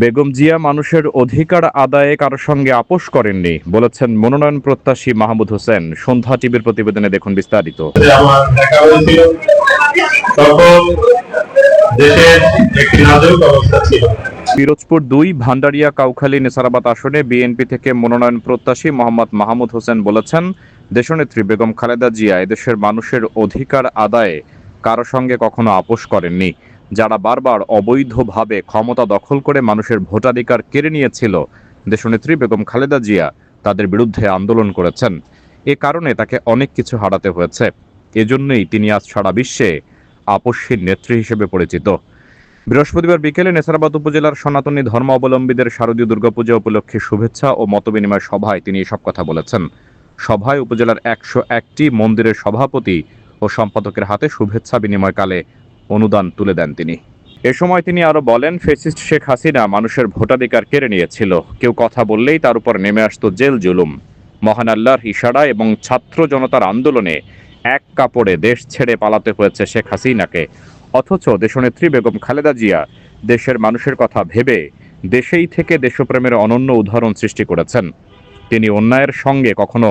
বেগম জিয়া মানুষের অধিকার আদায়ে কারোর সঙ্গে আপোষ করেননি বলেছেন মনোনয়ন প্রত্যাশী মাহমুদ হোসেন। সন্ধ্যা টিভির প্রতিবেদনে দেখুন বিস্তারিত। পিরোজপুর দুই ভান্ডারিয়া কাউখালী নেসারাবাদ আসনে বিএনপি থেকে মনোনয়ন প্রত্যাশী মোহাম্মদ মাহমুদ হোসেন বলেছেন দেশনেত্রী বেগম খালেদা জিয়া এদেশের মানুষের অধিকার আদায়ে কারও সঙ্গে কখনো আপোষ করেননি। যারা বারবার অবৈধভাবে ক্ষমতা দখল করে মানুষের ভোটাধিকার কেড়ে নিয়েছিল, দেশনেত্রী বেগম খালেদা জিয়া তাদের বিরুদ্ধে আন্দোলন করেছেন। এ কারণে তাকে অনেক কিছু হারাতে হয়েছে। এজন্যই তিনি আজ সারা বিশ্বে আপসীর নেত্রী হিসেবে পরিচিত। বৃহস্পতিবার বিকেলে নেসারাবাদ উপজেলার সনাতনী ধর্মাবলম্বীদের শারদীয় দুর্গাপূজা উপলক্ষে শুভেচ্ছা ও মতবিনিময় সভায় তিনি এসব কথা বলেছেন। সভায় উপজেলার একশো একটি মন্দিরের সভাপতি ও সম্পাদকের হাতে শুভেচ্ছা বিনিময়কালে অনুদান তুলে দেন তিনি। এ সময় তিনি আরও বলেন, ফেসিস্ট শেখ হাসিনা মানুষের ভোটাধিকার কেড়ে নিয়েছিল। কেউ কথা বললেই তার উপর নেমে আসতো জেল জুলুম। মহান আল্লাহর ইশারা এবং ছাত্র জনতার আন্দোলনে এক কাপড়ে দেশ ছেড়ে পালাতে হয়েছে শেখ হাসিনাকে। অথচ দেশনেত্রী বেগম খালেদা জিয়া দেশের মানুষের কথা ভেবে দেশেই থেকে দেশপ্রেমের অনন্য উদাহরণ সৃষ্টি করেছেন। তিনি অন্যায়ের সঙ্গে কখনো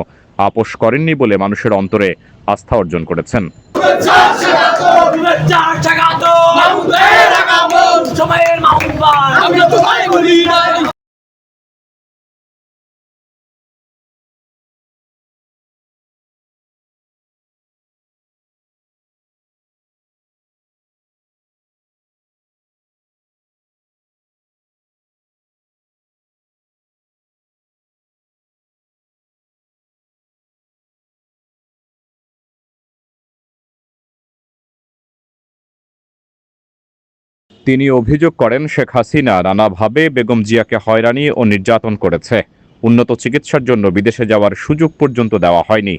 আপোষ করেননি বলে মানুষের অন্তরে আস্থা অর্জন করেছেন। চার টাকা তো সময়ের মাহবুবার আমি তো ভাই বলি না। তিনি অভিযোগ করেন, শেখ হাসিনা নানাভাবে বেগম জিয়াকে হয়রানি ও নির্যাতন করেছে। উন্নত চিকিৎসার জন্য বিদেশে যাওয়ার সুযোগ পর্যন্ত দেওয়া হয়নি।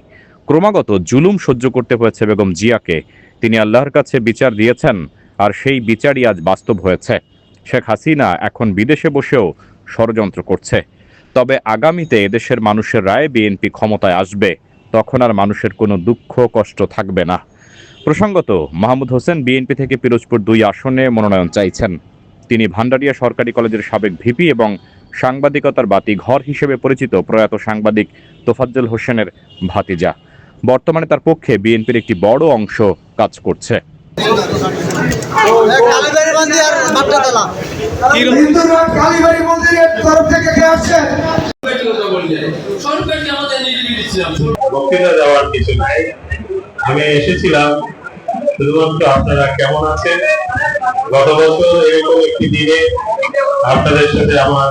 ক্রমাগত জুলুম সহ্য করতে হয়েছে বেগম জিয়াকে। তিনি আল্লাহর কাছে বিচার দিয়েছেন, আর সেই বিচারই আজ বাস্তব হয়েছে। শেখ হাসিনা এখন বিদেশে বসেও ষড়যন্ত্র করছে। তবে আগামীতে এদেশের মানুষের রায় বিএনপি ক্ষমতায় আসবে, তখন আর মানুষের কোনো দুঃখ, কষ্ট থাকবে না। প্রসঙ্গত মাহমুদ হোসেন বিএনপি থেকে পিরোজপুর দুই আসনে মনোনয়ন চাইছেন। তিনি ভান্ডারিয়া সরকারি কলেজের সাবেক ভিপি এবং সাংবাদিকতার বাতি ঘর হিসেবে পরিচিত প্রয়াত সাংবাদিক তোফাজ্জল হোসেনের ভাতিজা। বর্তমানে তার পক্ষে বিএনপির একটি বড় অংশ কাজ করছে। বক্তৃতা দেওয়ার কিছু নাই। আমি এসেছিলাম শুধুমাত্র আপনারা কেমন আছেন? গত বছর এরকম একটি দিনে আপনাদের সাথে আমার